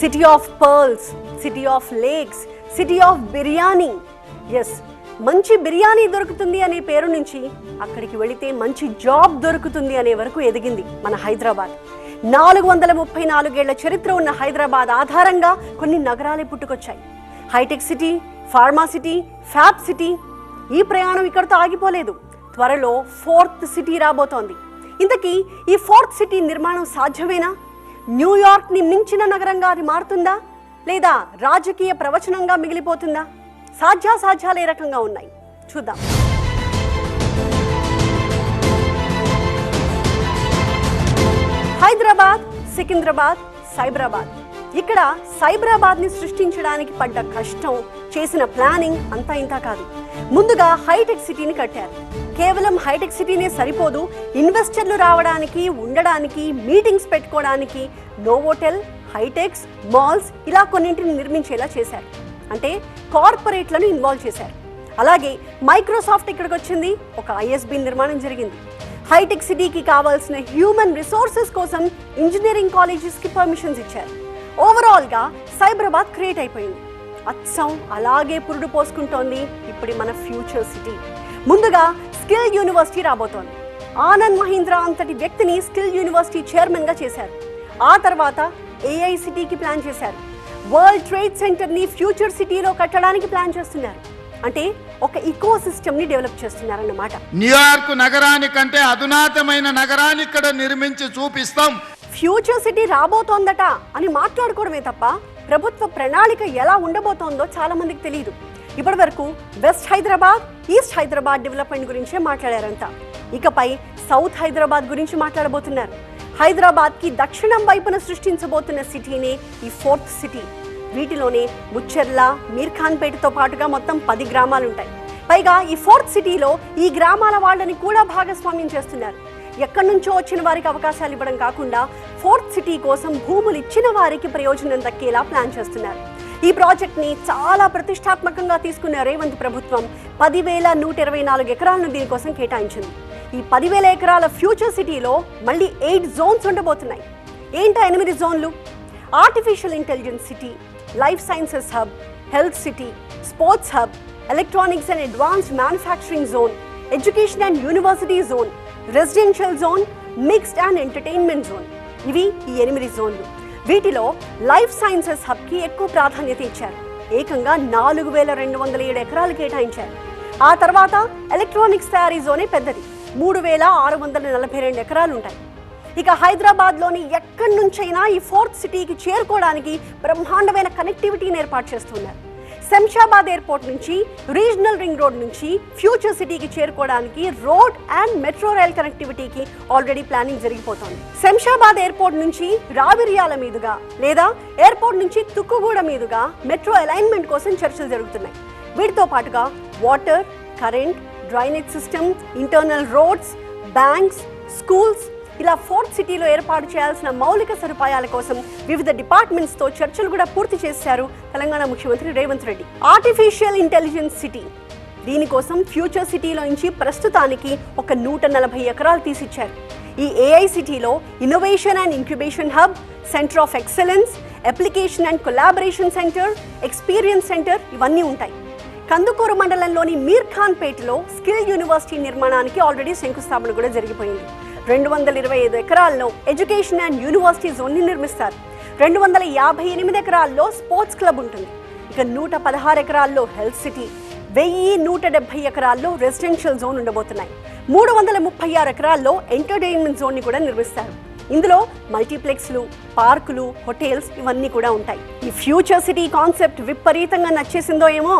City of pearls city of lakes city of biryani yes మంచి బిర్యానీ దొరుకుతుంది అనే పేరు నుంచి అక్కడికి వెళితే మంచి జాబ్ దొరుకుతుంది అనే వరకు ఎదిగింది మన హైదరాబాద్. నాలుగు వందల ముప్పై నాలుగేళ్ళ చరిత్ర ఉన్న హైదరాబాద్ ఆధారంగా కొన్ని నగరాలే పుట్టుకొచ్చాయి. Hitech city pharma city fab city ఈ ప్రయాణం ఇక్కడితో ఆగిపోలేదు. త్వరలో ఫోర్త్ సిటీ రాబోతోంది. ఇంతకీ ఈ ఫోర్త్ సిటీ నిర్మాణం సాధ్యమేనా? న్యూయార్క్ని మించిన నగరంగా అది మారుతుందా? లేదా రాజకీయ ప్రవచనంగా మిగిలిపోతుందా? సాధ్యాసాధ్యాలు ఏ రకంగా ఉన్నాయి? చూద్దాం. హైదరాబాద్ సికింద్రాబాద్ సైబరాబాద్. ఇక్కడ సైబరాబాద్ని సృష్టించడానికి పడ్డ కష్టం చేసిన ప్లానింగ్ అంతా ఇంత కాదు. ముందుగా హైటెక్ సిటీని కట్టారు. కేవలం హైటెక్ సిటీనే సరిపోదు. ఇన్వెస్టర్లు రావడానికి ఉండడానికి మీటింగ్స్ పెట్టుకోవడానికి నోవోటెల్ హైటెక్స్ మాల్స్ ఇలా కొన్నింటిని నిర్మించేలా చేశారు. అంటే కార్పొరేట్లను ఇన్వాల్వ్ చేశారు. అలాగే మైక్రోసాఫ్ట్ ఇక్కడికి వచ్చింది. ఒక ఐఎస్బి నిర్మాణం జరిగింది. హైటెక్ సిటీకి కావాల్సిన హ్యూమన్ రిసోర్సెస్ కోసం ఇంజనీరింగ్ కాలేజెస్కి పర్మిషన్స్ ఇచ్చారు. ఓవరాల్గా సైబరాబాద్ క్రియేట్ అయిపోయింది. అచ్చం అలాగే పురుడు పోసుకుంటోంది. ఇప్పుడు మన ఫ్యూచర్ సిటీ. ముందుగా స్కిల్ యూనివర్సిటీ రాబోతోంది. ఆనంద్ మహీంద్రా అంతటి వ్యక్తిని స్కిల్ యూనివర్సిటీ చైర్మన్గా చేశారు. ఆ తర్వాత ఏఐ సిటీకి ప్లాన్ చేశారు. వరల్డ్ ట్రేడ్ సెంటర్ని ఫ్యూచర్ సిటీలో కట్టడానికి ప్లాన్ చేస్తున్నారు. అంటే ఒక ఇకో సిస్టమ్ని డెవలప్ చేస్తున్నారన్నమాట. న్యూయార్క్ నగరానికంటే అధునాతమైన నగరాన్ని ఇక్కడ నిర్మించి చూపిస్తాం. ఫ్యూచర్ సిటీ రాబోతోందట అని మాట్లాడుకోవడమే తప్ప ప్రభుత్వ ప్రణాళిక ఎలా ఉండబోతోందో చాలా మందికి తెలియదు ఇప్పటి వరకు west Hyderabad east Hyderabad development గురించే మాట్లాడారంతా ఇకపై సౌత్ హైదరాబాద్ గురించి మాట్లాడబోతున్నారు. హైదరాబాద్కి దక్షిణం వైపున సృష్టించబోతున్న సిటీనే ఈ ఫోర్త్ సిటీ. వీటిలోనే ముచ్చెర్ల మీర్ఖాన్పేటతో పాటుగా మొత్తం పది గ్రామాలు ఉంటాయి పైగా ఈ ఫోర్త్ సిటీలో ఈ గ్రామాల వాళ్ళని కూడా భాగస్వామ్యం చేస్తున్నారు. ఎక్కడి నుంచో వచ్చిన వారికి అవకాశాలు ఇవ్వడం కాకుండా ఫోర్త్ సిటీ కోసం భూములు ఇచ్చిన వారికి ప్రయోజనం దక్కేలా ప్లాన్ చేస్తున్నారు. ఈ ప్రాజెక్ట్ని చాలా ప్రతిష్టాత్మకంగా తీసుకున్న రేవంత్ ప్రభుత్వం పదివేల నూట ఇరవై నాలుగు ఎకరాలను దీనికోసం కేటాయించింది. ఈ పదివేల ఎకరాల ఫ్యూచర్ సిటీలో మళ్ళీ ఎయిట్ జోన్స్ ఉండబోతున్నాయి. ఏంటా ఎనిమిది జోన్లు? Artificial intelligence city life sciences hub health city sports hub electronics and advanced manufacturing zone education and university zone residential zone mixed and entertainment zone. ఇవి ఈ ఎనిమిది జోన్లు. వీటిలో లైఫ్ సైన్సెస్ హబ్కి ఎక్కువ ప్రాధాన్యత ఇచ్చారు. ఏకంగా నాలుగు వేల రెండు వందల ఏడు ఎకరాలు కేటాయించారు. ఆ తర్వాత ఎలక్ట్రానిక్స్ తయారీ జోనే పెద్దది. మూడు వేల ఆరు వందల నలభై రెండు ఎకరాలు ఉంటాయి ఇక హైదరాబాద్లోని ఎక్కడి నుంచైనా ఈ ఫోర్త్ సిటీకి చేరుకోవడానికి బ్రహ్మాండమైన కనెక్టివిటీని ఏర్పాటు చేస్తున్నారు. శంషాబాద్ ఎయిర్పోర్ట్ నుంచి రీజనల్ రింగ్ రోడ్ నుంచి ఫ్యూచర్ సిటీకి చేరుకోవడానికి రోడ్ అండ్ మెట్రో రైల్ కనెక్టివిటీకి ఆల్రెడీ ప్లానింగ్ జరిగిపోతోంది. శంషాబాద్ ఎయిర్పోర్ట్ నుంచి రావిరియాల మీదుగా లేదా ఎయిర్పోర్ట్ నుంచి తుక్కుగూడ మీదుగా మెట్రో అలైన్మెంట్ కోసం చర్చలు జరుగుతున్నాయి. వీటితో పాటుగా water current drainage system internal roads banks schools ఇలా ఫోర్త్ సిటీలో ఏర్పాటు చేయాల్సిన మౌలిక సదుపాయాల కోసం వివిధ డిపార్ట్మెంట్స్తో చర్చలు కూడా పూర్తి చేశారు తెలంగాణ ముఖ్యమంత్రి Revanth Reddy. Artificial intelligence city దీనికోసం ఫ్యూచర్ సిటీలో నుంచి ప్రస్తుతానికి ఒక నూట నలభై ఎకరాలు తీసిచ్చారు. ఈ ఏఐ సిటీలో innovation and incubation hub centre of excellence application and collaboration centre experience centre ఇవన్నీ ఉంటాయి. కందుకూరు మండలంలోని మీర్ ఖాన్ పేటలో స్కిల్ యూనివర్సిటీ నిర్మాణానికి ఆల్రెడీ శంకుస్థాపన కూడా జరిగిపోయింది. రెండు వందల ఇరవై ఐదు ఎకరాల్లో ఎడ్యుకేషన్ అండ్ యూనివర్సిటీ జోన్ని నిర్మిస్తారు. రెండు వందల యాభై ఎనిమిది ఎకరాల్లో స్పోర్ట్స్ క్లబ్ ఉంటుంది. ఇక నూట పదహారు ఎకరాల్లో హెల్త్ సిటీ వెయ్యి నూట డెబ్బై ఎకరాల్లో రెసిడెన్షియల్ జోన్ ఉండబోతున్నాయి. మూడు వందల ముప్పై ఆరు ఎకరాల్లో ఎంటర్టైన్మెంట్ జోన్ని కూడా నిర్మిస్తారు. ఇందులో మల్టీప్లెక్స్లు పార్కులు హోటల్స్ ఇవన్నీ కూడా ఉంటాయి. ఈ ఫ్యూచర్ సిటీ కాన్సెప్ట్ విపరీతంగా నచ్చేసిందో ఏమో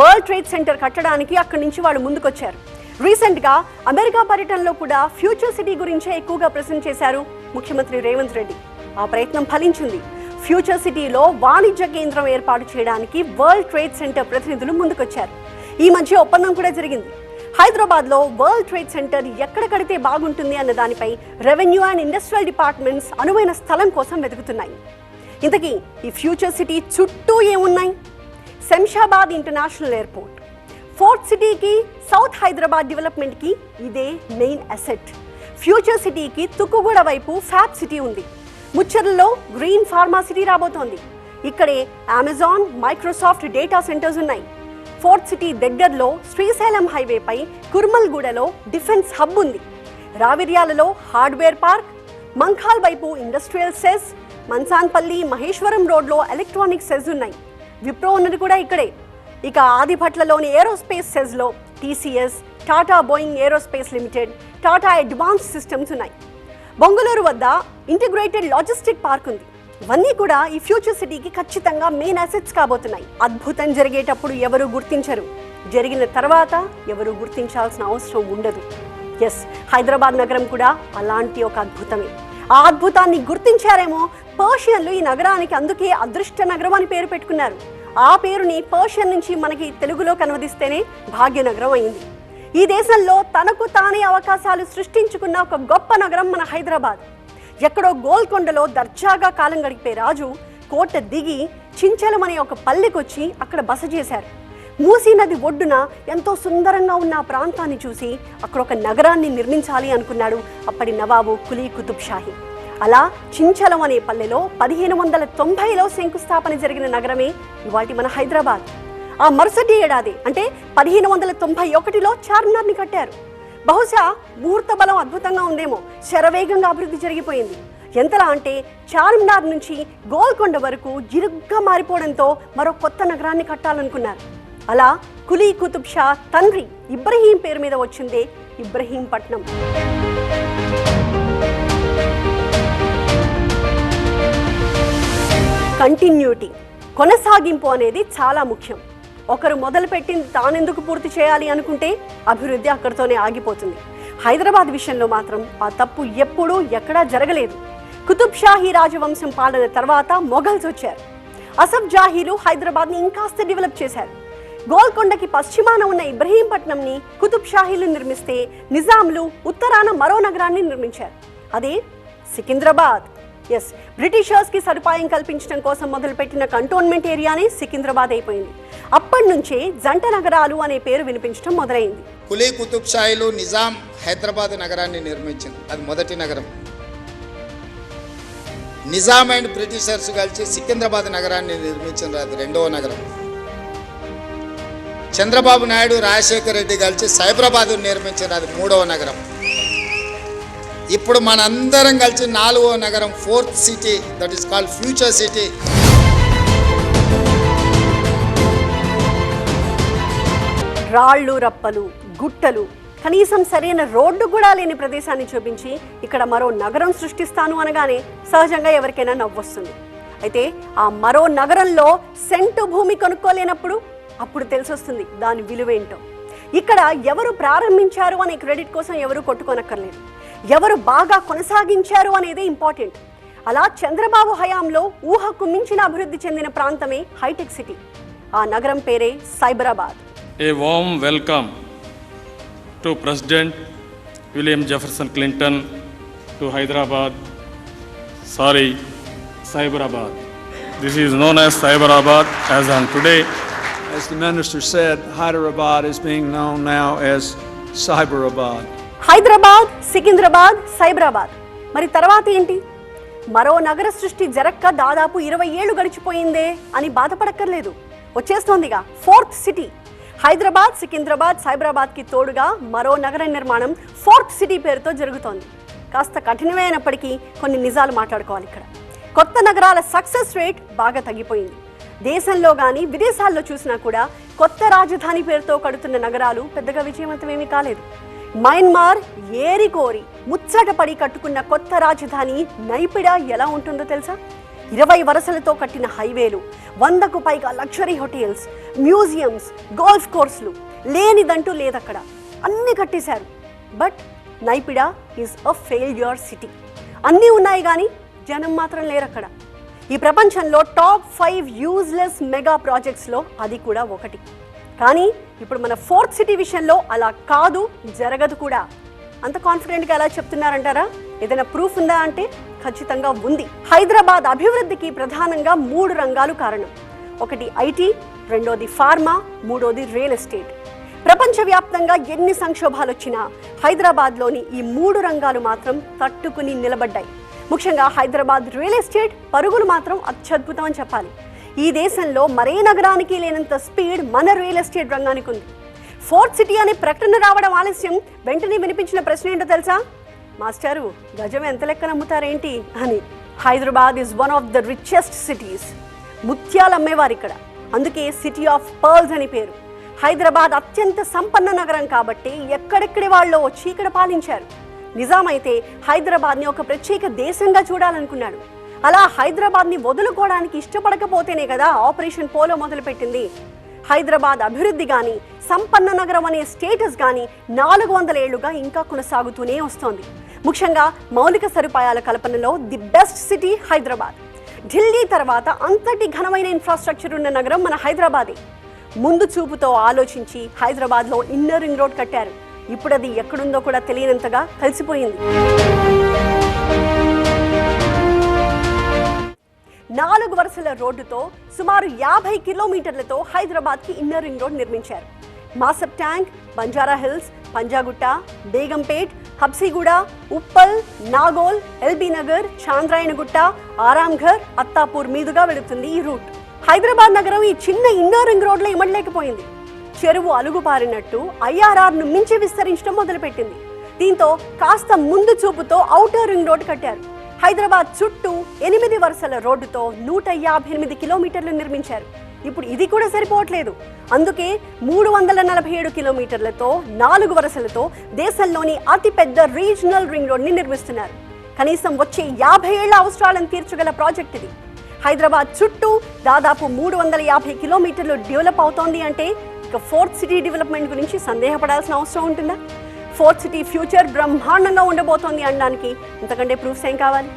వరల్డ్ ట్రేడ్ సెంటర్ కట్టడానికి అక్కడి నుంచి వాళ్ళు ముందుకొచ్చారు. రీసెంట్గా అమెరికా పర్యటనలో కూడా ఫ్యూచర్ సిటీ గురించే ఎక్కువగా ప్రజెంట్ చేశారు ముఖ్యమంత్రి రేవంత్ రెడ్డి. ఆ ప్రయత్నం ఫలించింది. ఫ్యూచర్ సిటీలో వాణిజ్య కేంద్రం ఏర్పాటు చేయడానికి వరల్డ్ ట్రేడ్ సెంటర్ ప్రతినిధులు ముందుకొచ్చారు. ఈ మధ్య ఒప్పందం కూడా జరిగింది. హైదరాబాద్లో వరల్డ్ ట్రేడ్ సెంటర్ ఎక్కడ కడితే బాగుంటుంది అన్న దానిపై రెవెన్యూ అండ్ ఇండస్ట్రియల్ డిపార్ట్మెంట్స్ అనువైన స్థలం కోసం వెతుకుతున్నాయి. ఇంతకీ ఈ ఫ్యూచర్ సిటీ చుట్టూ ఏమున్నాయి? Shamshabad international airport. ఫోర్త్ సిటీకి సౌత్ హైదరాబాద్ డెవలప్మెంట్కి ఇదే మెయిన్ అసెట్. ఫ్యూచర్ సిటీకి తుక్కుగూడ వైపు ఫ్యాబ్ సిటీ ఉంది. ముచ్చర్లలో గ్రీన్ ఫార్మా సిటీ రాబోతోంది. ఇక్కడే అమెజాన్ మైక్రోసాఫ్ట్ డేటా సెంటర్స్ ఉన్నాయి. ఫోర్త్ సిటీ దగ్గరలో శ్రీశైలం హైవేపై కుర్మల్గూడలో డిఫెన్స్ హబ్ ఉంది. రావిర్యాలలో హార్డ్వేర్ పార్క్ మంఖాల్ వైపు ఇండస్ట్రియల్ సెస్ మన్సాన్పల్లి మహేశ్వరం రోడ్లో ఎలక్ట్రానిక్ సెస్ ఉన్నాయి. విప్రో ఉన్నది కూడా ఇక్కడే. ఇక ఆదిభట్లలోని aerospace సెజ్లో TCS Tata Boeing aerospace limited Tata advance systems ఉన్నాయి. బొంగళూరు వద్ద ఇంటిగ్రేటెడ్ లాజిస్టిక్ పార్క్ ఉంది. ఇవన్నీ కూడా ఈ ఫ్యూచర్ సిటీకి ఖచ్చితంగా మెయిన్ అసెట్స్ కాబోతున్నాయి. అద్భుతం జరిగేటప్పుడు ఎవరు గుర్తించరు. జరిగిన తర్వాత ఎవరు గుర్తించాల్సిన అవసరం ఉండదు. ఎస్ హైదరాబాద్ నగరం కూడా అలాంటి ఒక అద్భుతమే. ఆ అద్భుతాన్ని గుర్తించారేమో పర్షియన్లు ఈ నగరానికి అందుకే అదృష్ట నగరం అని పేరు పెట్టుకున్నారు. ఆ పేరుని పర్షియన్ నుంచి మనకి తెలుగులోకి అనువదిస్తేనే భాగ్యనగరం అయింది. ఈ దేశంలో తనకు తానే అవకాశాలు సృష్టించుకున్న ఒక గొప్ప నగరం మన హైదరాబాద్. ఎక్కడో గోల్కొండలో దర్జాగా కాలం గడిపే రాజు కోట దిగి చించలం అనే ఒక పల్లెకొచ్చి అక్కడ బస చేశారు. మూసీ నది ఒడ్డున ఎంతో సుందరంగా ఉన్న ఆ ప్రాంతాన్ని చూసి అక్కడ ఒక నగరాన్ని నిర్మించాలి అనుకున్నాడు అప్పటి నవాబు కులీ కుతుబ్ షాహీ. అలా చించలం అనే పల్లెలో పదిహేను వందల తొంభైలో శంకుస్థాపన జరిగిన నగరమే ఇవాటి మన హైదరాబాద్. ఆ మరుసటి ఏడాది అంటే పదిహేను వందల తొంభై ఒకటిలో చార్మినార్ని కట్టారు. బహుశా ముహూర్త బలం అద్భుతంగా ఉందేమో శరవేగంగా అభివృద్ధి జరిగిపోయింది. ఎంతలా అంటే చార్మినార్ నుంచి గోల్కొండ వరకు జిరుగ్గా మారిపోవడంతో మరో కొత్త నగరాన్ని కట్టాలనుకున్నారు. అలా కులీ కుతుబ్ షా తండ్రి ఇబ్రహీం పేరు మీద వచ్చిందే ఇబ్రహీంపట్నం. కంటిన్యూటీ కొనసాగింపు అనేది చాలా ముఖ్యం. ఒకరు మొదలుపెట్టింది తానెందుకు పూర్తి చేయాలి అనుకుంటే అభివృద్ధి అక్కడితోనే ఆగిపోతుంది. హైదరాబాద్ విషయంలో మాత్రం ఆ తప్పు ఎప్పుడూ ఎక్కడా జరగలేదు. కుతుబ్ షాహీ రాజవంశం పాలన తర్వాత మొఘల్స్ వచ్చారు. అసఫ్ జాహీలు హైదరాబాద్ని ఇంకాస్త డెవలప్ చేశారు. గోల్కొండకి పశ్చిమాన ఉన్న ఇబ్రహీంపట్నంని కుతుబ్ షాహీలు నిర్మిస్తే నిజాంలు ఉత్తరాన మరో నగరాన్ని నిర్మించారు. అదే సికింద్రాబాద్. ఎస్ బ్రిటిషర్స్కి సదుపాయం కల్పించడం కోసం మొదలుపెట్టిన కంటోన్మెంట్ ఏరియానే సికింద్రాబాద్ అయిపోయింది. అప్పటి నుంచే జంట నగరాలు అనే పేరు వినిపించడం మొదలైంది. కులీ కుతుబ్ షాయిలు నిజాం హైదరాబాద్ నగరాన్ని నిర్మించింది. అది మొదటి నగరం. నిజాం అండ్ బ్రిటిషర్స్ కలిసి సికింద్రాబాద్ నగరాన్ని నిర్మించింది. అది రెండవ నగరం. చంద్రబాబు నాయుడు రాజశేఖర్ రెడ్డి కలిసి సైబరాబాద్ నిర్మించింది. అది మూడవ నగరం. ఇప్పుడు మనందరం కలిసి నాలుగో నగరం fourth city that is called future city రాళ్ళు రప్పలు గుట్టలు కనీసం సరైన రోడ్డు కూడా లేని ప్రదేశాన్ని చూపించి ఇక్కడ మరో నగరం సృష్టిస్తాను అనగానే సహజంగా ఎవరికైనా నవ్వొస్తుంది. అయితే ఆ మరో నగరంలో సెంటు భూమి కొనుక్కోలేనప్పుడు అప్పుడు తెలిసొస్తుంది దాని విలువేంటో. ఇక్కడ ఎవరు ప్రారంభించారు అనే క్రెడిట్ కోసం ఎవరు కొట్టుకోనక్కర్లేదు. ఎవరు బాగా కొనసాగించారు అనేది ఇంపార్టెంట్. అలా చంద్రబాబు హయాంలో ఊహకు మించిన అభివృద్ధి చెందిన ప్రాంతమే హైటెక్ సిటీ. ఆ నగరం పేరే Cyberabad. A warm welcome to President William Jefferson Clinton to Hyderabad sorry Cyberabad this is known as Cyberabad as on today As the minister said, Hyderabad is being known now as Cyberabad. Hyderabad Secunderabad Cyberabad. మరి తర్వాత ఏంటి? మరో నగర సృష్టి జరక్క దాదాపు ఇరవై ఏళ్ళు గడిచిపోయిందే అని బాధపడక్కర్లేదు. వచ్చేస్తోందిగా ఫోర్త్ సిటీ. హైదరాబాద్ సికింద్రాబాద్ సైబరాబాద్కి తోడుగా మరో నగర నిర్మాణం ఫోర్త్ సిటీ పేరుతో జరుగుతోంది. కాస్త కఠినమే అయినప్పటికీ కొన్ని నిజాలు మాట్లాడుకోవాలి ఇక్కడ. కొత్త నగరాల సక్సెస్ రేట్ బాగా తగ్గిపోయింది. దేశంలో కానీ విదేశాల్లో చూసినా కూడా కొత్త రాజధాని పేరుతో కడుతున్న నగరాలు పెద్దగా విజయవంతమేమీ కాలేదు. మయన్మార్ ఏరి కోరి ముచ్చటపడి కట్టుకున్న కొత్త రాజధాని నైపిడా ఎలా ఉంటుందో తెలుసా? ఇరవై వరుసలతో కట్టిన హైవేలు వందకు పైగా లగ్జరీ హోటల్స్ మ్యూజియంస్ గోల్ఫ్ కోర్సులు లేనిదంటూ లేదక్కడ. అన్నీ కట్టేశారు. But Naypyidaw is a failure city. అన్నీ ఉన్నాయి కానీ జనం మాత్రం లేరక్కడ. ఈ ప్రపంచంలో టాప్ ఫైవ్ యూజ్లెస్ మెగా ప్రాజెక్ట్స్లో అది కూడా ఒకటి. కానీ ఇప్పుడు మన ఫోర్త్ సిటీ విషయంలో అలా కాదు జరగదు కూడా. అంత కాన్ఫిడెంట్గా ఎలా చెప్తున్నారంటారా? ఏదైనా ప్రూఫ్ ఉందా అంటే ఖచ్చితంగా ఉంది. హైదరాబాద్ అభివృద్ధికి ప్రధానంగా మూడు రంగాలు కారణం. ఒకటి ఐటీ రెండోది ఫార్మా మూడోది రియల్ ఎస్టేట్. ప్రపంచవ్యాప్తంగా ఎన్ని సంక్షోభాలు వచ్చినా హైదరాబాద్లోని ఈ మూడు రంగాలు మాత్రం తట్టుకుని నిలబడ్డాయి. ముఖ్యంగా హైదరాబాద్ రియల్ ఎస్టేట్ పరుగులు మాత్రం అత్యద్భుతం అని చెప్పాలి. ఈ దేశంలో మరే నగరానికి లేనంత స్పీడ్ మన రియల్ ఎస్టేట్ రంగానికి ఉంది. ఫోర్త్ సిటీ అనే ప్రకటన రావడం ఆలస్యం. వెంటనే వినిపించిన ప్రశ్న ఏంటో తెలుసా? మాస్టారు గజం ఎంత లెక్కన అమ్ముతారేంటి అని. Hyderabad is one of the richest cities ముత్యాలు అమ్మేవారు ఇక్కడ. అందుకే సిటీ ఆఫ్ పర్ల్స్ అని పేరు. హైదరాబాద్ అత్యంత సంపన్న నగరం కాబట్టి ఎక్కడెక్కడి వాళ్ళు వచ్చి ఇక్కడ పాలించారు. నిజామైతే హైదరాబాద్ని ఒక ప్రత్యేక దేశంగా చూడాలనుకున్నాడు. అలా హైదరాబాద్ని వదులుకోవడానికి ఇష్టపడకపోతేనే కదా ఆపరేషన్ పోలో మొదలుపెట్టింది. హైదరాబాద్ అభివృద్ధి కానీ సంపన్న నగరం అనే స్టేటస్ కానీ నాలుగు వందల ఏళ్ళుగా ఇంకా కొనసాగుతూనే వస్తోంది. ముఖ్యంగా మౌలిక సదుపాయాల కల్పనలో the best city Hyderabad. Delhi తర్వాత అంతటి ఘనమైన ఇన్ఫ్రాస్ట్రక్చర్ ఉన్న నగరం మన హైదరాబాదే. ముందు చూపుతో ఆలోచించి హైదరాబాద్లో ఇన్నర్ రింగ్ రోడ్ కట్టారు. ఇప్పుడు అది ఎక్కడుందో కూడా తెలియనంతగా కలిసిపోయింది. నాలుగు వరుసల రోడ్డుతో సుమారు యాభై కిలోమీటర్లతో హైదరాబాద్కి ఇన్నర్ రింగ్ రోడ్ నిర్మించారు. Masab tank Banjara hills Panjagutta Begumpet Habsiguda Uppal Nagole LB Nagar Chandrayangutta Aramghar Attapur మీదుగా వెళుతుంది ఈ రూట్. హైదరాబాద్ నగరం ఈ చిన్న ఇన్నర్ రింగ్ రోడ్లో ఇమడలేకపోయింది. చెరువు అలుగుపారినట్టు ఐఆర్ఆర్ను మించి విస్తరించడం మొదలుపెట్టింది. దీంతో కాస్త ముందు చూపుతో ఔటర్ రింగ్ రోడ్ కట్టారు. హైదరాబాద్ చుట్టూ ఎనిమిది వరుసల రోడ్డుతో నూట యాభై ఎనిమిది కిలోమీటర్లు నిర్మించారు. ఇప్పుడు ఇది కూడా సరిపోవట్లేదు. అందుకే మూడు వందల నలభై ఏడు కిలోమీటర్లతో నాలుగు వరుసలతో దేశంలోని అతిపెద్ద రీజనల్ రింగ్ రోడ్ని నిర్మిస్తున్నారు. కనీసం వచ్చే యాభై ఏళ్ళ అవసరాలను తీర్చగల ప్రాజెక్ట్ ఇది. హైదరాబాద్ చుట్టూ దాదాపు మూడు వందల యాభై కిలోమీటర్లు డెవలప్ అవుతోంది అంటే ఇక ఫోర్త్ సిటీ డెవలప్మెంట్ గురించి సందేహపడాల్సిన అవసరం ఉంటుందా? ఫోర్త్ సిటీ ఫ్యూచర్ బ్రహ్మాండంగా ఉండబోతోంది అనడానికి ఇంతకంటే ప్రూఫ్స్ ఏం కావాలి?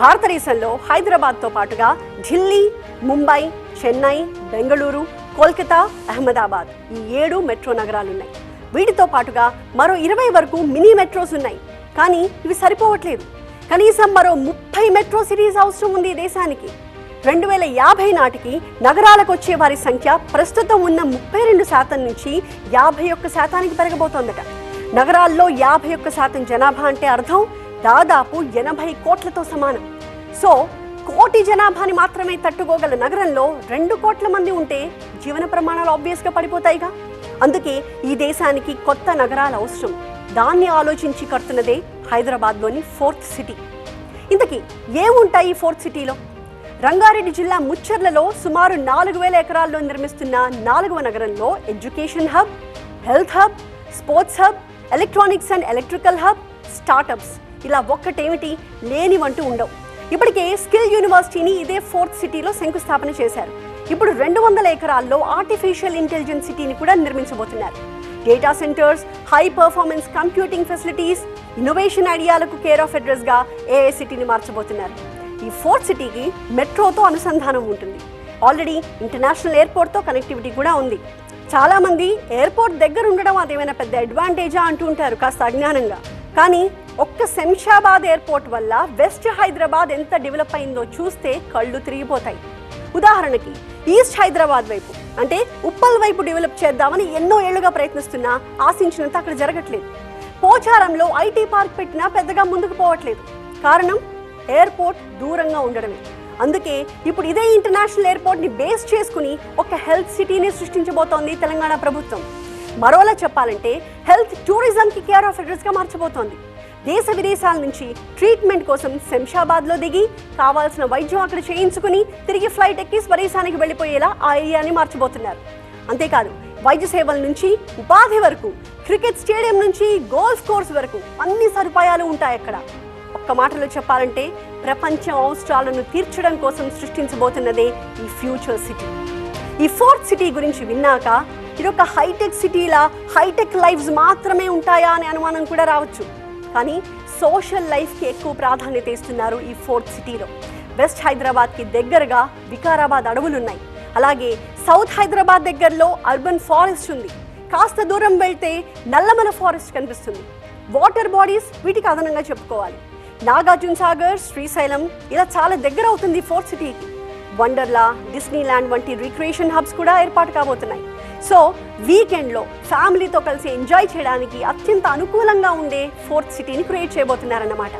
భారతదేశంలో హైదరాబాద్తో పాటుగా ఢిల్లీ ముంబై చెన్నై బెంగళూరు కోల్కతా అహ్మదాబాద్ ఈ ఏడు మెట్రో నగరాలున్నాయి. వీటితో పాటుగా మరో ఇరవై వరకు మినీ మెట్రోస్ ఉన్నాయి. కానీ ఇవి సరిపోవట్లేదు. కనీసం మరో ముప్పై మెట్రో సిటీస్ అవసరం ఉంది ఈ దేశానికి. రెండు వేల యాభై నాటికి నగరాలకు వచ్చే వారి సంఖ్య ప్రస్తుతం ఉన్న ముప్పై రెండు శాతం నుంచి యాభై ఒక్క శాతానికి పెరగబోతోందట. నగరాల్లో యాభై ఒక్క శాతం జనాభా అంటే అర్థం దాదాపు ఎనభై కోట్లతో సమానం. సో కోటి జనాభాని మాత్రమే తట్టుకోగల నగరంలో రెండు కోట్ల మంది ఉంటే జీవన ప్రమాణాలు ఆబ్వియస్గా పడిపోతాయిగా. అందుకే ఈ దేశానికి కొత్త నగరాలు అవసరం. దాన్ని ఆలోచించి కడుతున్నదే హైదరాబాద్లోని ఫోర్త్ సిటీ. ఇంతకీ ఏముంటాయి ఈ ఫోర్త్ సిటీలో? రంగారెడ్డి జిల్లా ముచ్చర్లలో సుమారు నాలుగు వేల ఎకరాల్లో నిర్మిస్తున్న నాలుగవ నగరంలో education hub health hub sports hub electronics and electrical hub startups ఇలా ఒక్కటేమిటి లేనివంటూ ఉండవు. ఇప్పటికే స్కిల్ యూనివర్సిటీని ఇదే ఫోర్త్ సిటీలో శంకుస్థాపన చేశారు. ఇప్పుడు రెండు వందల ఎకరాల్లో ఆర్టిఫిషియల్ ఇంటెలిజెన్స్ సిటీని కూడా నిర్మించబోతున్నారు. Data centres high performance computing facilities innovation ఐడియాలకు care of అడ్రస్గా ఏఐ సిటీని మార్చబోతున్నారు. ఈ ఫోర్త్ సిటీకి మెట్రోతో అనుసంధానం ఉంటుంది. ఆల్రెడీ ఇంటర్నేషనల్ ఎయిర్పోర్ట్తో కనెక్టివిటీ కూడా ఉంది. చాలా మంది ఎయిర్పోర్ట్ దగ్గర ఉండడం అదేమైనా పెద్ద అడ్వాంటేజా అంటూ ఉంటారు కాస్త అజ్ఞానంగా. కానీ ఒక్క శంషాబాద్ ఎయిర్పోర్ట్ వల్ల వెస్ట్ హైదరాబాద్ ఎంత డెవలప్ అయిందో చూస్తే కళ్ళు తిరిగిపోతాయి. ఉదాహరణకి ఈస్ట్ హైదరాబాద్ వైపు అంటే ఉప్పల్ వైపు డెవలప్ చేద్దామని ఎన్నో ఏళ్ళుగా ప్రయత్నిస్తున్నా ఆశించినంత అక్కడ జరగట్లేదు. పోచారంలో ఐటీ పార్క్ పెట్టినా పెద్దగా ముందుకు పోవట్లేదు. కారణం ఎయిర్పోర్ట్ దూరంగా ఉండడమే. అందుకే ఇప్పుడు ఇదే ఇంటర్నేషనల్ ఎయిర్పోర్ట్ని బేస్ చేసుకుని ఒక హెల్త్ సిటీని సృష్టించబోతోంది తెలంగాణ ప్రభుత్వం. మరోలా చెప్పాలంటే హెల్త్ టూరిజంకి కేర్ ఆఫ్ అడ్రస్గా మార్చబోతోంది. దేశ విదేశాల నుంచి ట్రీట్మెంట్ కోసం శంషాబాద్లో దిగి కావాల్సిన వైద్యం అక్కడ చేయించుకుని తిరిగి ఫ్లైట్ ఎక్కి స్వదేశానికి వెళ్ళిపోయేలా ఆ ఏరియాని మార్చబోతున్నారు. అంతేకాదు వైద్య సేవల నుంచి ఉపాధి వరకు క్రికెట్ స్టేడియం నుంచి గోల్ఫ్ కోర్స్ వరకు అన్ని సదుపాయాలు ఉంటాయి అక్కడ ఒక్క మాటలో చెప్పాలంటే ప్రపంచం అవసరాలను తీర్చడం కోసం సృష్టించబోతున్నదే ఈ ఫ్యూచర్ సిటీ. ఈ ఫోర్త్ సిటీ గురించి విన్నాక ఇది ఒక హైటెక్ సిటీలా హైటెక్ లైఫ్స్ మాత్రమే ఉంటాయా అనే అనుమానం కూడా రావచ్చు. కానీ సోషల్ లైఫ్కి ఎక్కువ ప్రాధాన్యత ఇస్తున్నారు ఈ ఫోర్త్ సిటీలో. వెస్ట్ హైదరాబాద్కి దగ్గరగా వికారాబాద్ అడవులు ఉన్నాయి అలాగే సౌత్ హైదరాబాద్ దగ్గరలో అర్బన్ ఫారెస్ట్ ఉంది. కాస్త దూరం వెళ్తే నల్లమల ఫారెస్ట్ కనిపిస్తుంది. వాటర్ బాడీస్ వీటికి అదనంగా చెప్పుకోవాలి. నాగార్జున సాగర్ శ్రీశైలం ఇలా చాలా దగ్గర అవుతుంది ఫోర్త్ సిటీకి వండర్లా డిస్నీ ల్యాండ్ వంటి రిక్రియేషన్ హబ్స్ కూడా ఏర్పాటు కాబోతున్నాయి. సో వీకెండ్లో ఫ్యామిలీతో కలిసి ఎంజాయ్ చేయడానికి అత్యంత అనుకూలంగా ఉండే ఫోర్త్ సిటీని క్రియేట్ చేయబోతున్నారన్నమాట.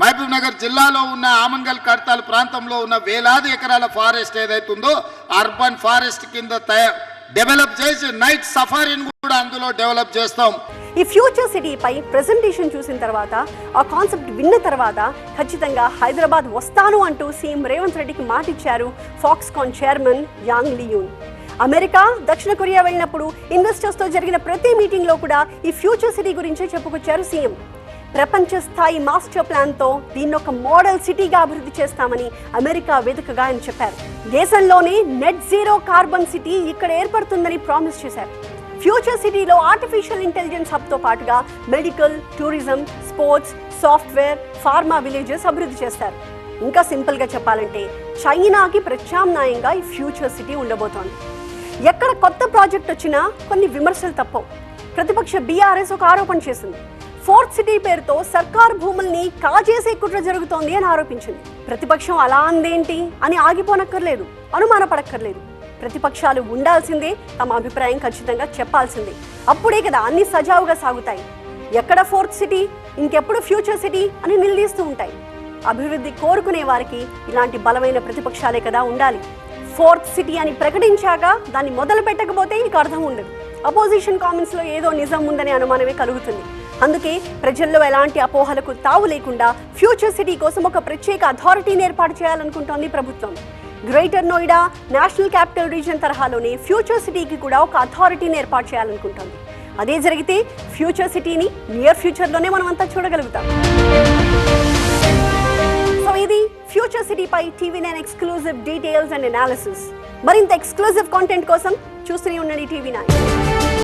మహబూబ్ నగర్ జిల్లాలో ఉన్న ఆమంగల్ కడతాల్ ప్రాంతంలో ఉన్న వేలాది ఎకరాల ఫారెస్ట్ ఏదైతుందో అర్బన్ ఫారెస్ట్ కింద తయారు డెవలప్ చేసి నైట్ సఫారీని కూడా అందులో డెవలప్ చేస్తాం. ఈ ఫ్యూచర్ సిటీపై ప్రెజెంటేషన్ చూసిన తర్వాత ఆ కాన్సెప్ట్ విన్న తర్వాత ఖచ్చితంగా హైదరాబాద్ వస్తాను అంటూ సీఎం రేవంత్ రెడ్డికి మాటిచ్చారు Foxconn chairman Young Liu America దక్షిణ కొరియా వెళ్ళినప్పుడు ఇన్వెస్టర్స్తో జరిగిన ప్రతి మీటింగ్లో కూడా ఈ ఫ్యూచర్ సిటీ గురించే చెప్పుకొచ్చారు సీఎం. ప్రపంచ స్థాయి మాస్టర్ ప్లాన్తో దీన్ని ఒక మోడల్ సిటీగా అభివృద్ధి చేస్తామని అమెరికా వేదికగా ఆయన చెప్పారు. దేశంలోనే నెట్ జీరో కార్బన్ సిటీ ఇక్కడ ఏర్పడుతుందని ప్రామిస్ చేశారు. ఫ్యూచర్ సిటీలో ఆర్టిఫిషియల్ ఇంటెలిజెన్స్ హబ్తో పాటుగా medical tourism sports software pharma villages అభివృద్ధి చేస్తారు. ఇంకా సింపుల్గా చెప్పాలంటే చైనాకి ప్రత్యామ్నాయంగా ఈ ఫ్యూచర్ సిటీ ఉండబోతోంది. ఎక్కడ కొత్త ప్రాజెక్ట్ వచ్చినా కొన్ని విమర్శలు తప్పవు. ప్రతిపక్ష బీఆర్ఎస్ ఒక ఆరోపణ చేసింది. ఫోర్త్ సిటీ పేరుతో సర్కార్ భూముల్ని కాజేసే కుట్ర జరుగుతోంది అని ఆరోపించింది. ప్రతిపక్షం అలా అందేంటి అని ఆగిపోనక్కర్లేదు అనుమానపడక్కర్లేదు. ప్రతిపక్షాలు ఉండాల్సిందే తమ అభిప్రాయం ఖచ్చితంగా చెప్పాల్సిందే. అప్పుడే కదా అన్ని సజావుగా సాగుతాయి. ఎక్కడ ఫోర్త్ సిటీ ఇంకెప్పుడు ఫ్యూచర్ సిటీ అని నిలదీస్తూ ఉంటాయి. అభివృద్ధి కోరుకునే వారికి ఇలాంటి బలమైన ప్రతిపక్షాలే కదా ఉండాలి. ఫోర్త్ సిటీ అని ప్రకటించాక దాన్ని మొదలు పెట్టకపోతే ఇక అర్థం ఉండదు. అపోజిషన్ కామెంట్స్లో ఏదో నిజం ఉందనే అనుమానమే కలుగుతుంది. అందుకే ప్రజల్లో ఎలాంటి అపోహలకు తావు లేకుండా ఫ్యూచర్ సిటీ కోసం ఒక ప్రత్యేక అథారిటీని ఏర్పాటు చేయాలనుకుంటోంది ప్రభుత్వం. Greater Noida national capital region తరహాలోనే ఫ్యూచర్ సిటీకి కూడా ఒక అథారిటీని ఏర్పాటు చేయాలనుకుంటోంది. అదే జరిగితే ఫ్యూచర్ సిటీని నియర్ ఫ్యూచర్లోనే మనం అంతా చూడగలుగుతాం. సో ఇది future సిటీపై TV nine exclusive details and analysis మరింత ఎక్స్క్లూజివ్ కాంటెంట్ కోసం చూస్తూనే ఉండండి టీవీ నైన్.